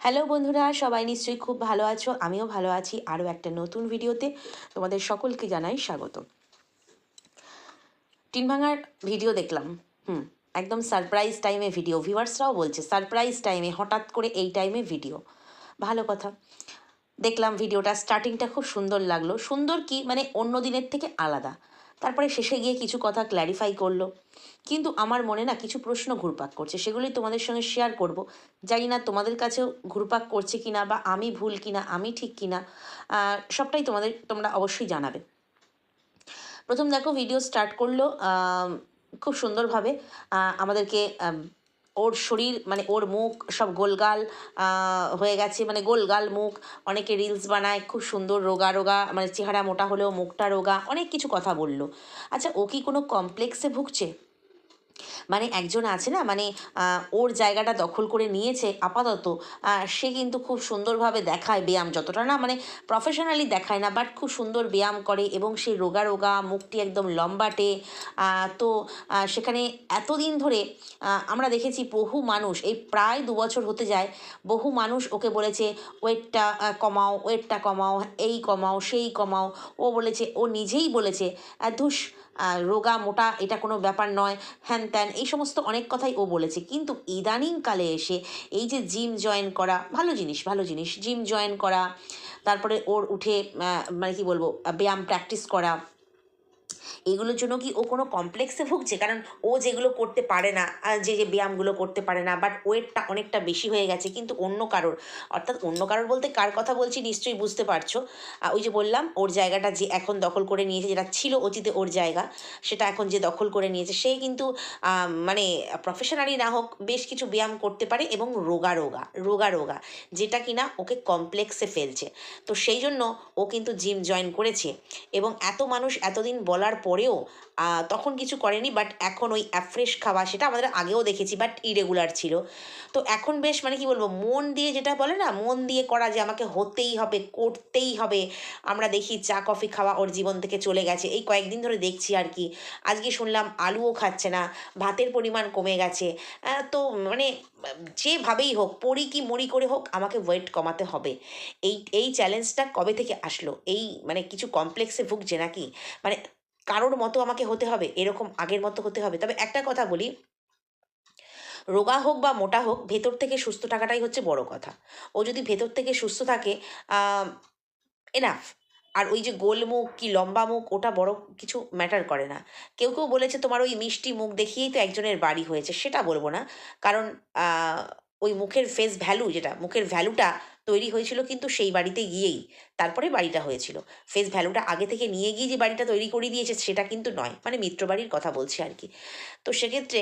Hello বন্ধুরা, সবাই নিশ্চয়ই খুব ভালো আছো। আমিও ভালো আছি। আরও একটা নতুন ভিডিওতে তোমাদের সকলকে জানাই স্বাগত। টিন ভাঙার ভিডিও দেখলাম। হুম, একদম সারপ্রাইজ টাইমে ভিডিও ভিউয়ার্সরাও বলছে সারপ্রাইজ টাইমে হঠাৎ করে এই টাইমে ভিডিও ভালো কথা। দেখলাম ভিডিওটা স্টার্টিংটা খুব সুন্দর লাগল। সুন্দর কি? মানে অন্য দিনের থেকে আলাদা। তারপরে শেষে গিয়ে কিছু কথা ক্ল্যারিফাই করল। কিন্তু আমার মনে না কিছু প্রশ্ন ঘুরপাক করছে সেগুলি তোমাদের সঙ্গে শেয়ার করব। জানি না তোমাদের কাছেও ঘুরপাক করছে কিনা বা আমি ভুল কিনা আমি ঠিক কিনা সবটাই তোমাদের তোমরা অবশ্যই জানাবে। প্রথম দেখো ভিডিও স্টার্ট করল খুব সুন্দরভাবে আমাদেরকে আম, ওর শরীর মানে ওর মুখ সব গোলগাল হয়ে গেছে। মানে গোলগাল মুখ, অনেকে রিলস বানায়, খুব সুন্দর রোগা রোগা মানে চেহারা মোটা হলেও মুখটা রোগা, অনেক কিছু কথা বলল। আচ্ছা ও কি কোনো কমপ্লেক্সে ভুগছে? মানে একজন আছে না মানে ওর জায়গাটা দখল করে নিয়েছে আপাতত সে কিন্তু খুব সুন্দরভাবে দেখায় ব্যায়াম যতটা না মানে প্রফেশনালি দেখায় না বাট খুব সুন্দর ব্যায়াম করে এবং সেই রোগা রোগা, মুখটি একদম লম্বাটে তো সেখানে এতদিন ধরে আমরা দেখেছি বহু মানুষ, এই প্রায় দু বছর হতে যায়, বহু মানুষ ওকে বলেছে, ওয়েটটা কমাও ওয়েটটা কমাও, এই কমাও, সেই কমাও। ও বলেছে, ও নিজেই বলেছে ধুস রোগা, মোটা, এটা কোনো ব্যাপার নয়। হ্যান ত্যান, এই সমস্ত অনেক কথাই ও বলেছে। কিন্তু ইদানিংকালে এসে এই যে জিম জয়েন করা, ভালো জিনিস ভালো জিনিস। জিম জয়েন করা, তারপরে ওর উঠে মানে কি বলব, ব্যায়াম প্র্যাকটিস করা এগুলোর জন্য কি ও কোনো কমপ্লেক্সে ভুগছে? কারণ ও যেগুলো করতে পারে না যে যে ব্যায়ামগুলো করতে পারে না বাট ওয়েটটা অনেকটা বেশি হয়ে গেছে, কিন্তু অন্য কারোর, অর্থাৎ অন্য কারোর বলতে কার কথা বলছি নিশ্চয়ই বুঝতে পারছ। ওই যে বললাম, ওর জায়গাটা যে এখন দখল করে নিয়েছে, যেটা ছিল অতীতে ওর জায়গা, সেটা এখন যে দখল করে নিয়েছে, সে কিন্তু মানে প্রফেশনালি না হোক, বেশ কিছু ব্যায়াম করতে পারে এবং রোগা রোগা রোগা রোগা, যেটা কিনা ওকে কমপ্লেক্সে ফেলছে। তো সেই জন্য ও কিন্তু জিম জয়েন করেছে এবং এত মানুষ এতদিন বলার পরেও তখন কিছু করেনি বাট এখন ওই অ্যাফ্রেশ খাওয়া সেটা আমাদের আগেও দেখেছি বাট ইরেগুলার ছিল। তো এখন বেশ মানে কি বলব, মন দিয়ে যেটা বলে না, মন দিয়ে করা যে আমাকে হতেই হবে, করতেই হবে, আমরা দেখি চা কফি খাওয়া ওর জীবন থেকে চলে গেছে। এই কয়েকদিন ধরে দেখছি আর কি। আজকে শুনলাম আলুও খাচ্ছে না, ভাতের পরিমাণ কমে গেছে। তো মানে যেভাবেই হোক পড়ি কি মরি করে হোক, আমাকে ওয়েট কমাতে হবে। এই এই চ্যালেঞ্জটা কবে থেকে আসলো? এই মানে কিছু কমপ্লেক্সে ভুগছে নাকি? মানে কারোর মতো আমাকে হতে হবে, এরকম আগের মতো হতে হবে। তবে একটা কথা বলি, রোগা হোক বা মোটা হোক, ভেতর থেকে সুস্থ থাকাটাই হচ্ছে বড় কথা। ও যদি ভেতর থেকে সুস্থ থাকে এনাফ আর ওই যে গোল মুখ কি লম্বা মুখ, ওটা বড় কিছু ম্যাটার করে না। কেউ কেউ বলেছে তোমার ওই মিষ্টি মুখ দেখিয়েই তো একজনের বাড়ি হয়েছে, সেটা বলব না। কারণ ওই মুখের ফেস ভ্যালু যেটা, মুখের ভ্যালুটা তৈরি হয়েছিল কিন্তু সেই বাড়িতে গিয়েই তারপরে বাড়িটা হয়েছিল। ফেস ভ্যালুটা আগে থেকে নিয়ে গিয়ে যে বাড়িটা তৈরি করে দিয়েছে সেটা কিন্তু নয় মানে মিত্র বাড়ির কথা বলছি আর কি। তো সেক্ষেত্রে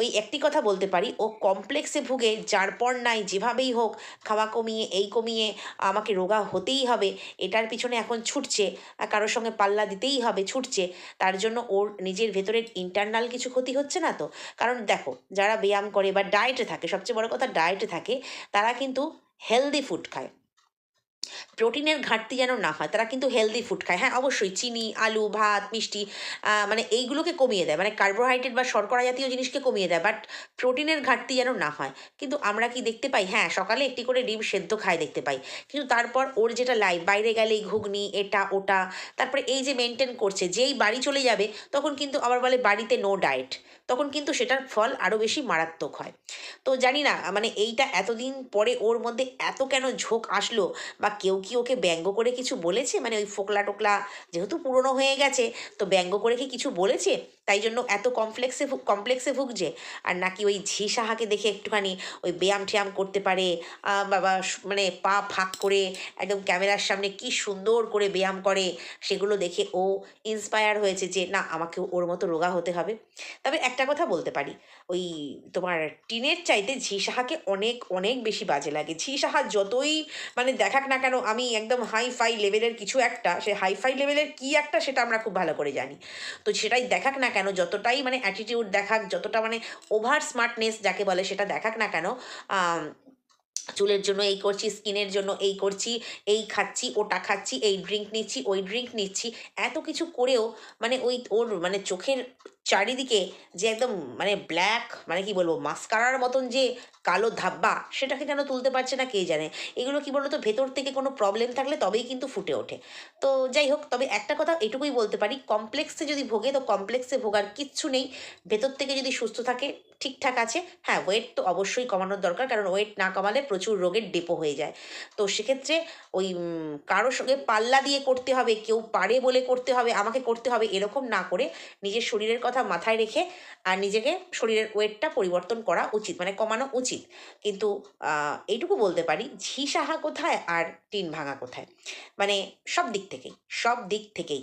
ওই একটি কথা বলতে পারি, ও কমপ্লেক্সে ভুগে, যার পর নাই, যেভাবেই হোক, খাওয়া কমিয়ে, এই কমিয়ে আমাকে রোগা হতেই হবে, এটার পিছনে এখন ছুটছে কারোর সঙ্গে পাল্লা দিতেই হবে, ছুটছে, তার জন্য ওর নিজের ভেতরের ইন্টারনাল কিছু ক্ষতি হচ্ছে না তো? কারণ দেখো, যারা ব্যায়াম করে বা ডায়েটে থাকে, সবচেয়ে বড় কথা ডায়েটে থাকে, তারা কিন্তু হেলদি ফুড খায় প্রোটিনের ঘাটতি যেন না হয়, তারা কিন্তু হেলদি ফুড খায়। হ্যাঁ অবশ্যই চিনি, আলু, ভাত, মিষ্টি মানে এইগুলোকে কমিয়ে দেয়। মানে কার্বোহাইড্রেট বা শর্করা জাতীয় জিনিসকে কমিয়ে দেয় বাট প্রোটিনের ঘাটতি যেন না হয়। কিন্তু আমরা কি দেখতে পাই? হ্যাঁ সকালে একটি করে ডিম সেদ্ধ খায় দেখতে পাই। কিন্তু তারপর ওর যেটা লাইফ বাইরে গেলেই ঘুগনি, এটা, ওটা, তারপরে এই যে মেনটেন করছে, যেই বাড়ি চলে যাবে, তখন কিন্তু আবার বলে বাড়িতে নো ডায়েট তখন কিন্তু সেটার ফল আরও বেশি মারাত্মক হয়। তো জানি না মানে এইটা এতদিন পরে ওর মধ্যে এত কেন ঝোঁক আসলো বা কেউ কি ওকে ব্যঙ্গ করে কিছু বলেছে? মানে ওই ফোকলা টোকলা যেহেতু পুরনো হয়ে গেছে, তো ব্যঙ্গ করে কি কিছু বলেছে? তাই জন্য এত কমপ্লেক্সে কমপ্লেক্সে ভুগছে। আর নাকি ওই ঝি সাহাকে দেখে একটুখানি ওই ব্যায়াম ট্যায়াম করতে পারে বাবা মানে পা ফাঁক করে একদম ক্যামেরার সামনে কি সুন্দর করে ব্যায়াম করে, সেগুলো দেখে ও ইন্সপায়ার হয়েছে যে, না, আমাকেও ওর মতো রোগা হতে হবে। তবে একটা কথা বলতে পারি, ওই তোমার টিনের চাইতে ঝি সাহাকে অনেক অনেক বেশি বাজে লাগে। ঝি সাহা যতই মানে দেখাক না কেন, আমি একদম হাই ফাই লেভেলের কিছু একটা, সে হাই ফাই লেভেলের কী একটা সেটা আমরা খুব ভালো করে জানি। তো সেটাই দেখাক না কেন, যতটাই মানে অ্যাটিটিউড দেখাক, যতটা মানে ওভার স্মার্টনেস যাকে বলে সেটা দেখাক না কেন চুলের জন্য এই করছি, স্কিনের জন্য এই করছি, এই খাচ্ছি, ওটা খাচ্ছি, এই ড্রিঙ্ক নিচ্ছি, ওই ড্রিঙ্ক নিচ্ছি, এত কিছু করেও মানে ওই ওর মানে চোখের চারিদিকে যে একদম মানে ব্ল্যাক মানে কি বলব মাস্কারার মতন যে কালো ধাব্বা, সেটাকে কেন তুলতে পারছে না কে জানে? এগুলো কি বলতো, ভেতর থেকে কোনো প্রবলেম থাকলে তবেই কিন্তু ফুটে ওঠে। তো যাই হোক, তবে একটা কথা এটুকুই বলতে পারি কমপ্লেক্সে যদি ভোগে, তো কমপ্লেক্সে ভোগার কিচ্ছু নেই। ভেতর থেকে যদি সুস্থ থাকে, ঠিকঠাক আছে হ্যাঁ ওয়েট তো অবশ্যই কমানোর দরকার, কারণ ওয়েট না কমালে প্রচুর রোগের ডেপো হয়ে যায়। তো সেক্ষেত্রে ওই কারোর সঙ্গে পাল্লা দিয়ে করতে হবে, কেউ পারে বলে করতে হবে, আমাকে করতে হবে, এরকম না করে নিজের শরীরের কথা মাথায় রেখে আর নিজেকে শরীরের ওয়েটটা পরিবর্তন করা উচিত মানে কমানো উচিত। কিন্তু এইটুকু বলতে পারি ঝি সাহা কোথায় আর টিন ভাঙা কোথায়? মানে সব দিক থেকেই, সব দিক থেকেই।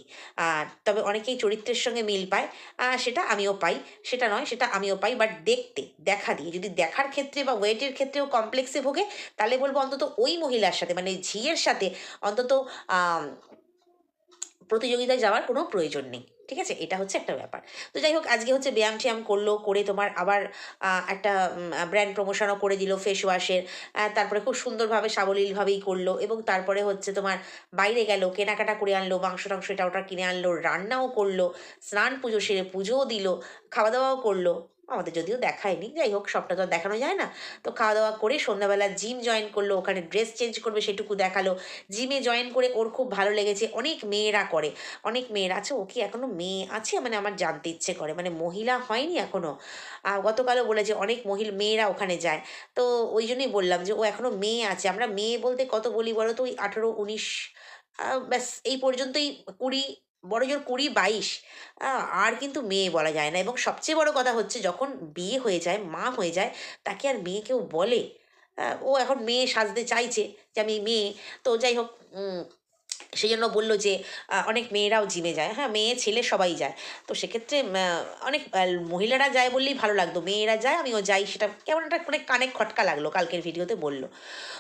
তবে অনেকেই চরিত্রের সঙ্গে মিল পায় সেটা আমিও পাই, সেটা নয়, সেটা আমিও পাই বাট দেখতে, দেখা দিয়ে, যদি দেখার ক্ষেত্রে বা ওয়েটের ক্ষেত্রেও কমপ্লেক্সে ভোগে, তাহলে বলব অন্তত ওই মহিলার সাথে মানে ঝিয়ের সাথে অন্তত প্রতিযোগিতায় যাওয়ার কোনো প্রয়োজন নেই। ঠিক আছে? এটা হচ্ছে একটা ব্যাপার। তো যাই হোক, আজকে হচ্ছে ব্যায়াম ট্যায়াম করল, করে তোমার আবার একটা ব্র্যান্ড প্রমোশনও করে দিল ফেস ওয়াশের তারপরে খুব সুন্দরভাবে, সাবলীলভাবেই করল এবং তারপরে হচ্ছে তোমার বাইরে গেল, কেনাকাটা করে আনলো, মাংস টাংস এটা ওটা কিনে আনলো, রান্নাও করল, স্নান পুজো সেরে পুজোও দিল, খাওয়া দাওয়াও করল। আমাদের যদিও দেখায়নি। যাই হোক, সবটা তো আর দেখানো যায় না। তো খাওয়া দাওয়া করে সন্ধ্যাবেলা জিম জয়েন করল, ওখানে ড্রেস চেঞ্জ করবে সেটুকু দেখাল। জিমে জয়েন করে ওর খুব ভালো লেগেছে। অনেক মেয়েরা করে। অনেক মেয়েরা আছে, ও কি এখনও মেয়ে আছে? মানে আমার জানতে ইচ্ছে করে। মানে মহিলা হয়নি এখনও গতকালও বলেছে অনেক মহিলা, মেয়েরা ওখানে যায়। তো ওই জন্যই বললাম যে, ও এখনও মেয়ে আছে। আমরা মেয়ে বলতে কত বলি বলো তো? ওই আঠেরো, উনিশ ব্যাস, এই পর্যন্তই কুড়ি বড় জোর কুড়ি বাইশ আর কিন্তু মেয়ে বলা যায় না। এবং সবচেয়ে বড় কথা হচ্ছে যখন বিয়ে হয়ে যায়, মা হয়ে যায়, তাকে আর মেয়ে কেউ বলে? ও এখন মেয়ে সাজতে চাইছে যে আমি মেয়ে। তো যাই হোক সেই জন্য বলল যে অনেক মেয়েরাও জিমে যায়। হ্যাঁ মেয়ে, ছেলে সবাই যায়। তো সেক্ষেত্রে অনেক মহিলারা যায় বললেই ভালো লাগতো। মেয়েরা যায়, আমিও যাই। সেটা কেমন একটা মানে কানে খটকা লাগল কালকের ভিডিওতে বলল।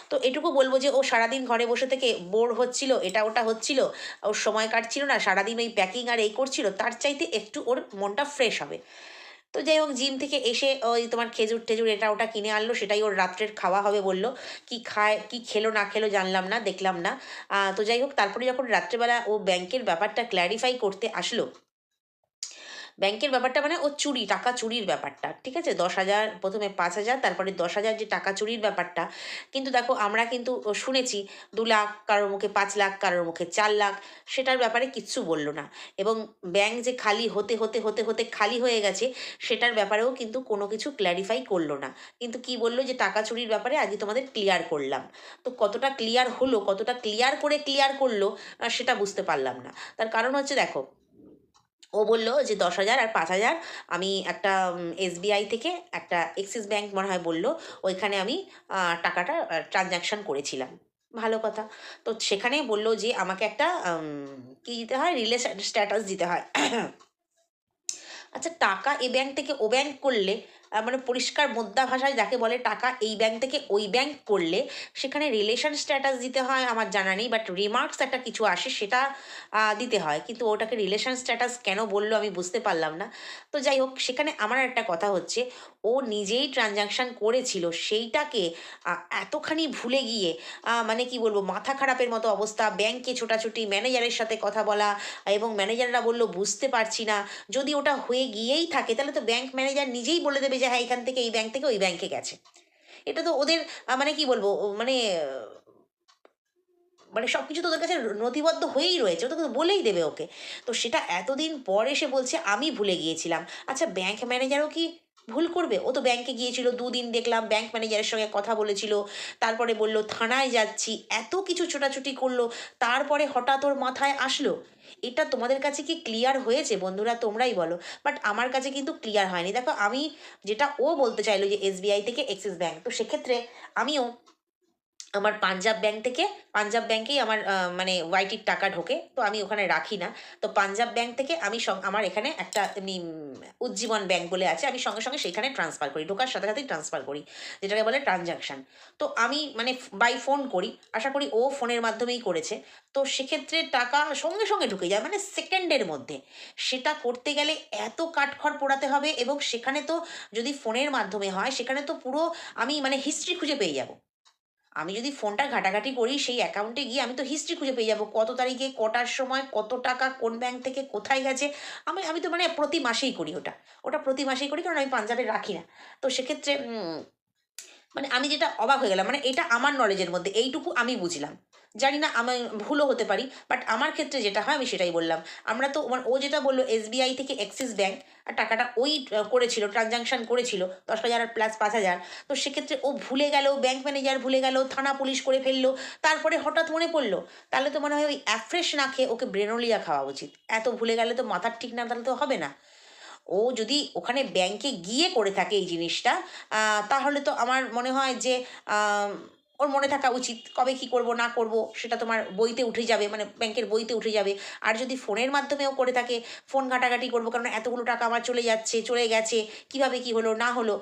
তো এটুকু বলব যে, ও সারাদিন ঘরে বসে থেকে বোর হচ্ছিল, এটা ওটা হচ্ছিল, ওর সময় কাটছিল না, সারাদিন ওই প্যাকিং আর এই করছিল, তার চাইতে একটু ওর মনটা ফ্রেশ হবে। তো যাই হোক জিম থেকে এসে, ওই তোমার খেজুর টেজুর এটা ওটা কিনে আনলো, সেটাই ওর রাত্রের খাওয়া হবে বলল। কি খায়, কি খেলো, না খেলো জানলাম না, দেখলাম না। তো যাই হোক তারপরে যখন রাত্রেবেলা ও ব্যাংকের ব্যাপারটা ক্ল্যারিফাই করতে আসলো ব্যাংকের ব্যাপারটা মানে ও চুরি, টাকা চুরির ব্যাপারটা, ঠিক আছে? দশ হাজার, প্রথমে পাঁচ হাজার, তারপরে দশ হাজার যে টাকা চুরির ব্যাপারটা। কিন্তু দেখো, আমরা কিন্তু শুনেছি, দু লাখ কারোর মুখে পাঁচ লাখ, কারোর মুখে চার লাখ, সেটার ব্যাপারে কিচ্ছু বলল না। এবং ব্যাংক যে খালি হতে হতে হতে হতে খালি হয়ে গেছে, সেটার ব্যাপারেও কিন্তু কোনো কিছু ক্ল্যারিফাই করল না। কিন্তু কি বলল যে টাকা চুরির ব্যাপারে আজকে তোমাদের ক্লিয়ার করলাম। তো কতটা ক্লিয়ার হলো, কতটা ক্লিয়ার করে ক্লিয়ার করল সেটা বুঝতে পারলাম না। তার কারণ হচ্ছে দেখো ও বলল যে দশ হাজার আর পাঁচ হাজার আমি একটা এসবিআই থেকে একটা এক্সিস ব্যাংক মনে হয় বলল, ওইখানে আমি টাকাটা ট্রানজ্যাকশান করেছিলাম। ভালো কথা। তো সেখানে বলল যে আমাকে একটা কী দিতে হয়? রিলে স্ট্যাটাস দিতে হয়। আচ্ছা টাকা এ ব্যাংক থেকে ও ব্যাংক করলে মানে পরিষ্কার মোদ্দা ভাষায় যাকে বলে টাকা, এই ব্যাংক থেকে ওই ব্যাংক করলে সেখানে রিলেশন স্ট্যাটাস দিতে হয় আমার জানা নেই বাট রিমার্কস একটা কিছু আসে সেটা দিতে হয়। কিন্তু ওটাকে রিলেশন স্ট্যাটাস কেন বলল আমি বুঝতে পারলাম না। তো যাই হোক, সেখানে আমার একটা কথা হচ্ছে, ও নিজেই ট্রানজাকশান করেছিল, সেইটাকে এতখানি ভুলে গিয়ে মানে কি বলব, মাথা খারাপের মতো অবস্থা ব্যাংকে ছোটাছুটি ম্যানেজারের সাথে কথা বলা, এবং ম্যানেজাররা বলল, বুঝতে পারছি না। যদি ওটা হয়ে গিয়েই থাকে, তাহলে তো ব্যাংক ম্যানেজার নিজেই বলে দেবে যে হ্যাঁ এখান থেকে এই ব্যাংক থেকে ওই ব্যাংকে গেছে। এটা তো ওদের মানে কি বলব মানে মানে সব কিছু তো ওদের কাছে নথিবদ্ধ হয়েই রয়েছে, ও তো বলেই দেবে ওকে। তো সেটা এতদিন পর এসে বলছে, আমি ভুলে গিয়েছিলাম। আচ্ছা ব্যাংক ম্যানেজারও কি ভুল করবে? ও তো ব্যাংকে গিয়েছিল, দুদিন দেখলাম ব্যাংক ম্যানেজারের সঙ্গে কথা বলেছিল, তারপরে বলল, থানায় যাচ্ছি। এত কিছু ছোটাছুটি করল, তারপরে হঠাৎ ওর মাথায় আসলো এটা তোমাদের কাছে কি ক্লিয়ার হয়েছে? বন্ধুরা, তোমরাই বলো। বাট আমার কাছে কিন্তু ক্লিয়ার হয়নি। দেখো, আমি যেটা ও বলতে চাইলো যে এসবিআই থেকে এক্সিস ব্যাঙ্ক তো সেক্ষেত্রে আমিও আমার পাঞ্জাব ব্যাংক থেকে, পাঞ্জাব ব্যাংকেই আমার মানে ওয়াইটির টাকা ঢোকে, তো আমি ওখানে রাখি না। তো পাঞ্জাব ব্যাংক থেকে আমি আমার এখানে একটা, এমনি, উজ্জীবন ব্যাংক বলে আছে, আমি সঙ্গে সঙ্গে সেখানে ট্রান্সফার করি, ঢোকার সাথে সাথেই ট্রান্সফার করি, যেটাকে বলে ট্রানজাকশান তো আমি মানে বাই ফোন করি, আশা করি ও ফোনের মাধ্যমেই করেছে। তো সেক্ষেত্রে টাকা সঙ্গে সঙ্গে ঢুকে যায় মানে সেকেন্ডের মধ্যে। সেটা করতে গেলে এত কাঠখড় পোড়াতে হবে এবং সেখানে তো যদি ফোনের মাধ্যমে হয়, সেখানে তো পুরো আমি মানে হিস্ট্রি খুঁজে পেয়ে যাব। আমি যদি ফোনটা ঘাটাঘাটি করি, সেই অ্যাকাউন্টে গিয়ে আমি তো হিস্ট্রি খুঁজে পেয়ে যাব। কত তারিখে, কটার সময়, কত টাকা, কোন ব্যাংক থেকে কোথায় গেছে? আমি আমি তো মানে প্রতি মাসেই করি ওটা। ওটা প্রতি মাসেই করি, কারণ আমি পাঞ্জাবে রাখি না। তো সেক্ষেত্রে মানে আমি যেটা অবাক হয়ে গেলাম মানে এটা আমার নলেজের মধ্যে, এইটুকু আমি বুঝলাম। জানি না আমি ভুলও হতে পারি বাট আমার ক্ষেত্রে যেটা হয় আমি সেটাই বললাম। আমরা তো মানে ও যেটা বলল এসবিআই থেকে অ্যাক্সিস ব্যাঙ্ক আর টাকাটা ওই করেছিল ট্রানজাকশন করেছিল, দশ হাজার আর প্লাস পাঁচ হাজার। তো সেক্ষেত্রে ও ভুলে গেল ব্যাংক ম্যানেজার ভুলে গেল, থানা পুলিশ করে ফেলল, তারপরে হঠাৎ মনে পড়ল, তাহলে তো মনে হয় ওই অ্যাফ্রেশ না খেয়ে ওকে ব্রেনোলিয়া খাওয়া উচিত। এত ভুলে গেলে তো মাথার ঠিক না, তাহলে তো হবে না। ও যদি ওখানে ব্যাংকে গিয়ে করে থাকে এই জিনিসটা তাহলে তো আমার মনে হয় যে ওর মনে থাকা উচিত। কবে কি করব, না করব, সেটা তোমার বইতে উঠে যাবে মানে ব্যাংকের বইতে উঠে যাবে। আর যদি ফোনের মাধ্যমেও করে থাকে, ফোন ঘাটাঘাটি করব, কারণ এতগুলো টাকা আমার চলে যাচ্ছে, চলে গেছে, কীভাবে কি হলো, না হলো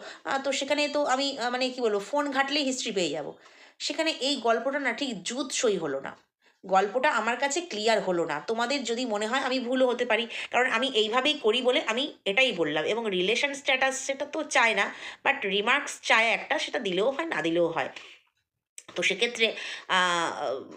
তো সেখানে তো আমি মানে কি বলব, ফোন ঘাটলেই হিস্ট্রি পেয়ে যাব। সেখানে এই গল্পটা না ঠিক জুৎসই হলো না। গল্পটা আমার কাছে ক্লিয়ার হলো না। তোমাদের যদি মনে হয় আমি ভুলও হতে পারি, কারণ আমি এইভাবেই করি বলে আমি এটাই বললাম। এবং রিলেশন স্ট্যাটাস সেটা তো চায় না বাট রিমার্কস চায় একটা, সেটা দিলেও হয়, না দিলেও হয়। তো সেক্ষেত্রে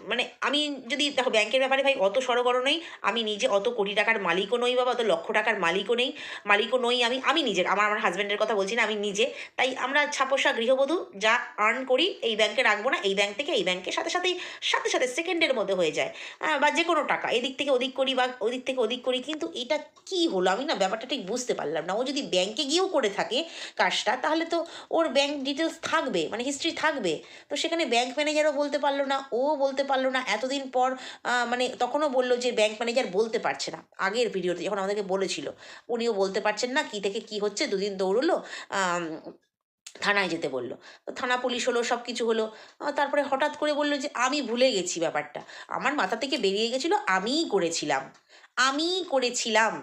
মানে আমি যদি দেখো ব্যাংকের ব্যাপারে ভাই অত সড়গড় নই, আমি নিজে অত কোটি টাকার মালিকও নই বাবা, অত লক্ষ টাকার মালিকও নেই, মালিকও নই আমি আমি নিজের আমার আমার হাজব্যান্ডের কথা বলছি না, আমি নিজে, তাই আমরা ছাপোষা গৃহবধূ যা আর্ন করি, এই ব্যাংকে রাখব না, এই ব্যাংক থেকে এই ব্যাংকে সাথে সাথেই, সাথে সাথে সেকেন্ডের মধ্যে হয়ে যায় বা যে কোনো টাকা, এদিক থেকে ওদিক করি বা ওদিক থেকে ওদিক করি, কিন্তু এটা কি হলো আমি না ব্যাপারটা ঠিক বুঝতে পারলাম না, ও যদি ব্যাংকে গিয়েও করে থাকে কাজটা, তাহলে তো ওর ব্যাংক ডিটেলস থাকবে মানে হিস্ট্রি থাকবে, তো সেখানে ব্যাংক ম্যানেজারও বলতে পারল না, ও বলতে পারল না। এতদিন পর মানে তখনও বলল যে ব্যাংক ম্যানেজার বলতে পারছে না। আগের ভিডিওতে যখন আমাদেরকে বলেছিল, উনিও বলতে পারছেন না কী থেকে কী হচ্ছে, দুদিন দৌড়লো থানায় যেতে বলল। তো থানা পুলিশ হলো সব কিছু হলো তারপরে হঠাৎ করে বলল যে, আমি ভুলে গেছি ব্যাপারটা। আমার মাথা থেকে বেরিয়ে গেছিল, আমিই করেছিলাম। আমিই করেছিলাম।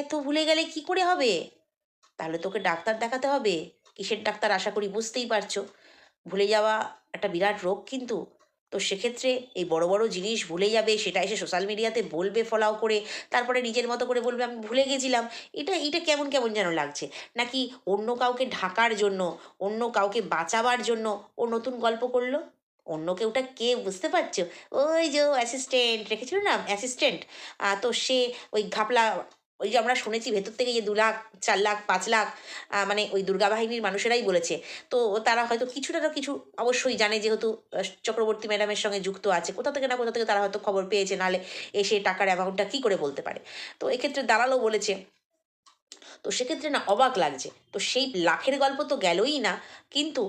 এত ভুলে গেলে কি করে হবে? তাহলে তোকে ডাক্তার দেখাতে হবে। কিসের ডাক্তার আশা করি বুঝতেই পারছ। ভুলে যাওয়া একটা বিরাট রোগ কিন্তু। তো সেক্ষেত্রে এই বড় বড় জিনিস ভুলে যাবে, সেটা এসে সোশ্যাল মিডিয়াতে বলবে ফলাও করে, তারপরে নিজের মতো করে বলবে, আমি ভুলে গেছিলাম। এটা এটা কেমন কেমন যেন লাগছে। নাকি অন্য কাউকে ঢাকার জন্য, অন্য কাউকে বাঁচাবার জন্য ও নতুন গল্প করল? অন্য কেউটা কে বুঝতে পারছ? ওই যে অ্যাসিস্ট্যান্ট রেখেছিল না অ্যাসিস্ট্যান্ট তো সে ওই ঘাপলা ওই যে আমরা শুনেছি ভেতর থেকে যে দু লাখ, চার লাখ, পাঁচ লাখ মানে ওই দুর্গা বাহিনীর মানুষেরাই বলেছে। তো তারা হয়তো কিছুটা তো কিছু অবশ্যই জানে যেহেতু চক্রবর্তী ম্যাডামের সঙ্গে যুক্ত আছে। কোথা থেকে না কোথা থেকে তারা হয়তো খবর পেয়েছে, নাহলে এসে টাকার অ্যামাউন্টটা কী করে বলতে পারে? তো এক্ষেত্রে দালালও বলেছে। তো সেক্ষেত্রে না অবাক লাগছে। তো সেই লাখের গল্প তো গেলই না, কিন্তু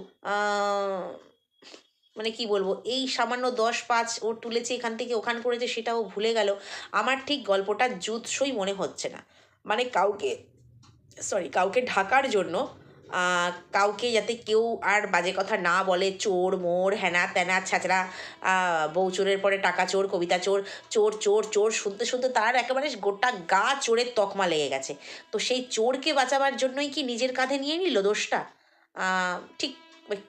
মানে কি বলব, এই সামান্য দশ পাঁচ ও তুলেছে এখান থেকে ওখান করেছে সেটাও ভুলে গেল। আমার ঠিক গল্পটা জুৎসই মনে হচ্ছে না। মানে কাউকে সরি কাউকে ঢাকার জন্য কাউকে যাতে কেউ আর বাজে কথা না বলে, চোর, মোর হ্যানা ত্যানা ছ্যাচড়া বউ চোরের পরে টাকা চোর, কবিতা চোর চোর চোর চোর, শুনতে শুনতে তার একেবারে গোটা গা চোরের তকমা লেগে গেছে। তো সেই চোরকে বাঁচাবার জন্যই কি নিজের কাঁধে নিয়ে নিল দোষটা? ঠিক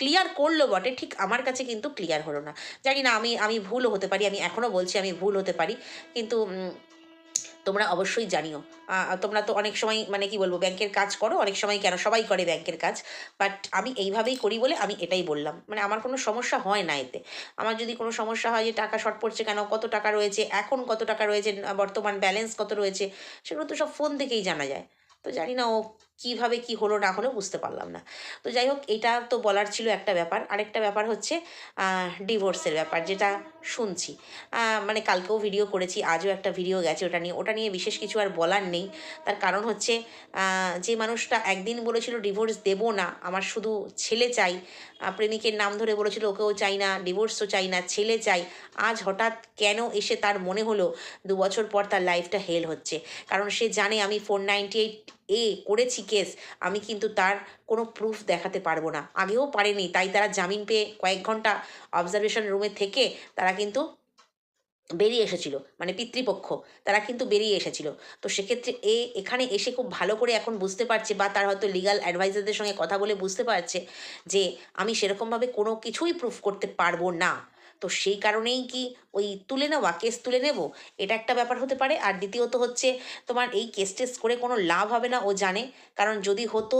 ক্লিয়ার করল বটে, ঠিক আমার কাছে কিন্তু ক্লিয়ার হলো না। জানি না আমি আমি ভুলও হতে পারি, আমি এখনও বলছি আমি ভুল হতে পারি, কিন্তু তোমরা অবশ্যই জানিও। তোমরা তো অনেক সময় মানে কি বলব, ব্যাংকের কাজ করো, অনেক সময় কেন, সবাই করে ব্যাংকের কাজ বাট আমি এইভাবেই করি বলে আমি এটাই বললাম। মানে আমার কোনো সমস্যা হয় না এতে। আমার যদি কোনো সমস্যা হয় যে টাকা শর্ট পড়ছে কেন, কত টাকা রয়েছে, এখন কত টাকা রয়েছে, বর্তমান ব্যালেন্স কত রয়েছে, সেগুলো তো সব ফোন থেকেই জানা যায়। তো জানি না ও কীভাবে কি হলো না হলো বুঝতে পারলাম না। তো যাই হোক, এটা তো বলার ছিল একটা ব্যাপার। আরেকটা ব্যাপার হচ্ছে ডিভোর্সের ব্যাপার যেটা শুনছি। মানে কালকেও ভিডিও করেছি, আজও একটা ভিডিও গেছে ওটা নিয়ে। ওটা নিয়ে বিশেষ কিছু আর বলার নেই। তার কারণ হচ্ছে যে মানুষটা একদিন বলেছিল ডিভোর্স দেবো না, আমার শুধু ছেলে চাই। প্রেমিকের নাম ধরে বলেছিল, ওকেও চাই না ডিভোর্সও চাই না, ছেলে চাই। আজ হঠাৎ কেন এসে তার মনে হলো, দু বছর পর তার লাইফটা হেল হচ্ছে। কারণ সে জানে আমি ফোর নাইনটি এইট এ, করেছি কেস। আমি কিন্তু তার কোনো প্রুফ দেখাতে পারব না। আগেও পারেনি, তাই তারা জামিন পেয়ে কয়েক ঘণ্টা অবজারভেশন রুমে থেকে তারা কিন্তু বেরিয়ে এসেছিল মানে পিতৃপক্ষ, তারা কিন্তু বেরিয়ে এসেছিল। তো সেক্ষেত্রে এ এখানে এসে খুব ভালো করে এখন বুঝতে পারছে বা তার হয়তো লিগাল অ্যাডভাইজারদের সঙ্গে কথা বলে বুঝতে পারছে যে আমি সেরকমভাবে কোনো কিছুই প্রুফ করতে পারব না। তো সেই কারণেই কি ওই তুলে নেওয়া কেস তুলে নেব? এটা একটা ব্যাপার হতে পারে। আর দ্বিতীয়ত হচ্ছে, তোমার এই কেস টেস করে কোনো লাভ হবে না, ও জানে। কারণ যদি হতো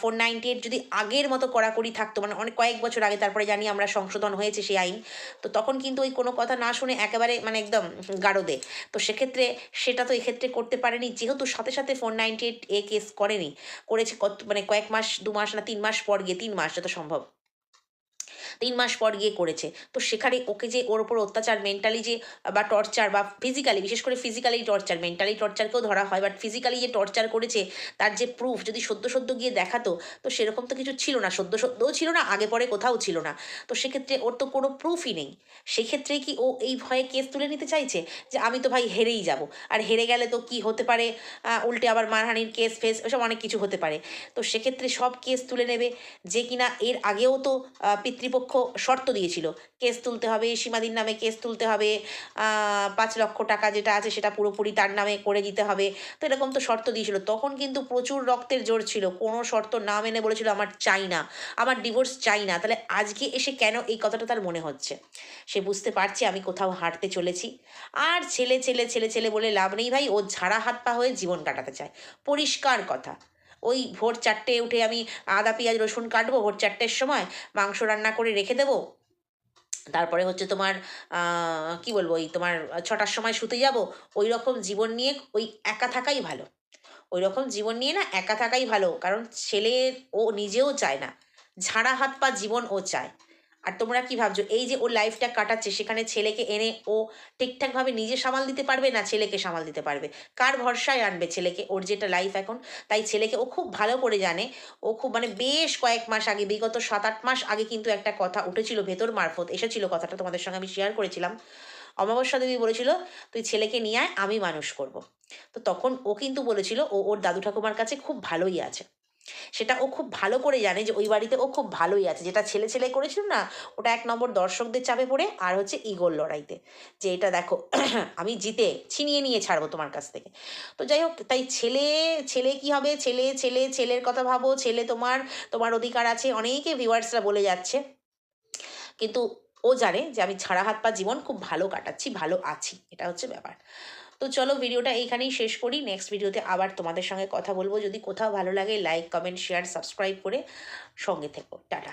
ফোর নাইনটি এইট যদি আগের মতো কড়াকড়ি থাকতো মানে অনেক কয়েক বছর আগে তারপরে জানি আমরা সংশোধন হয়েছে সেই আইন, তো তখন কিন্তু ওই কোনো কথা না শুনে একেবারে মানে একদম গাড়দে তো সেক্ষেত্রে সেটা তো এক্ষেত্রে করতে পারেনি। যেহেতু সাথে সাথে four ninety eight A case করেনি, করেছে কত মানে কয়েক মাস, দু মাস না তিন মাস পর গিয়ে, তিন মাস যত সম্ভব। তিন মাস পর গিয়ে করেছে। তো সেখানে ওকে যে ওর ওপর অত্যাচার মেন্টালি যে বা টর্চার বা ফিজিক্যালি বিশেষ করে ফিজিক্যালি টর্চার মেন্টালি টর্চারকেও ধরা হয় বাট ফিজিক্যালি যে টর্চার করেছে তার যে প্রুফ যদি সদ্য সদ্য গিয়ে দেখাতো তো সেরকম তো কিছু ছিল না সদ্য সদ্যও ছিল না আগে পরে কোথাও ছিল না। তো সেক্ষেত্রে ওর তো কোনো প্রুফই নেই। সেক্ষেত্রে কি ও এই ভয়ে কেস তুলে নিতে চাইছে? যে আমি তো ভাই হেরেই যাব। আর হেরে গেলে তো কি হতে পারে? উল্টে আবার মারহানির কেস ফেস ওসব অনেক কিছু হতে পারে। তো সেক্ষেত্রে সব কেস তুলে নেবে। যে কিনা এর আগেও তো আহ, পিতৃপক্ষ শর্ত দিয়েছিল। কেস তুলতে হবে, সীমাদির নামে কেস তুলতে হবে পাঁচ লক্ষ টাকা যেটা আছে সেটা পুরোপুরি তার নামে করে দিতে হবে। তো এরকম তো শর্ত দিয়েছিল। তখন কিন্তু প্রচুর রক্তের জোর ছিল। কোনো শর্ত না মেনে বলেছিল, আমার চাই না, আমার ডিভোর্স চাই না। তাহলে আজকে এসে কেন এই কথাটা তার মনে হচ্ছে? সে বুঝতে পারছে আমি কোথাও হাঁটতে চলেছি। আর ছেলে ছেলে ছেলে ছেলে বলে লাভ নেই ভাই। ও ঝাড়া হাত পা হয়ে জীবন কাটাতে চায়। পরিষ্কার কথা। ওই ভোর চারটে উঠে আমি আদা, পেঁয়াজ, রসুন কাটবো, ভোর চারটের সময় মাংস রান্না করে রেখে দেবো। তারপরে হচ্ছে তোমার কি বলব, ওই তোমার ছটার সময় শুতে যাব। ওই রকম জীবন নিয়ে ওই একা থাকাই ভালো। ওই রকম জীবন নিয়ে না একা থাকাই ভালো। কারণ ছেলে ও নিজেও চায় না। ঝাড়া হাত পা জীবন ও চায়। আর তোমরা কি ভাবছ? এই যে ও লাইফটা কাটাচ্ছে, সেখানে ছেলেকে এনে ও ঠিকঠাকভাবে নিজে সামাল দিতে পারবে না ছেলেকে সামাল দিতে পারবে? কার ভরসায় আনবে ছেলেকে? ওর যেটা লাইফ এখন, তাই ছেলেকে ও খুব ভালো করে জানে। ও খুব মানে বেশ কয়েক মাস আগে, বিগত সাত আট মাস আগে কিন্তু একটা কথা উঠেছিল ভেতর মারফত, এসেছিল কথাটা তোমাদের সঙ্গে আমি শেয়ার করেছিলাম। অমাবস্যা দেবী বলেছিল, তুই ছেলেকে নিয়ে আয়, আমি মানুষ করব। তো তখন ও কিন্তু বলেছিল, ও, ওর দাদু ঠাকুমার কাছে খুব ভালোই আছে। সেটা ও খুব ভালো করে জানে যে ওই বাড়িতে ও খুব ভালোই আছে। যেটা ছেলে ছেলে করেছিল না, ওটা এক নম্বর দর্শকদের চাপে পড়ে আর হচ্ছে ইগোর লড়াইতে। যে এটা দেখো, আমি জিতে ছিনিয়ে নিয়ে ছাড়বো তোমার কাছ থেকে। তো যাই হোক, তাই ছেলে ছেলে কি হবে? ছেলে ছেলে, ছেলের কথা ভাবো, ছেলে তোমার তোমার অধিকার আছে। অনেকে ভিউয়ার্সরা বলে যাচ্ছে। কিন্তু ও জানে যে আমি ছাড়া হাত পা জীবন খুব ভালো কাটাচ্ছি, ভালো আছি। এটা হচ্ছে ব্যাপার। তো চলো ভিডিওটা এইখানেই শেষ করি। নেক্সট ভিডিওতে আবার তোমাদের সঙ্গে কথা বলব। যদি কোথাও ভালো লাগে লাইক কমেন্ট শেয়ার সাবস্ক্রাইব করে সঙ্গে থেকো। টাটা।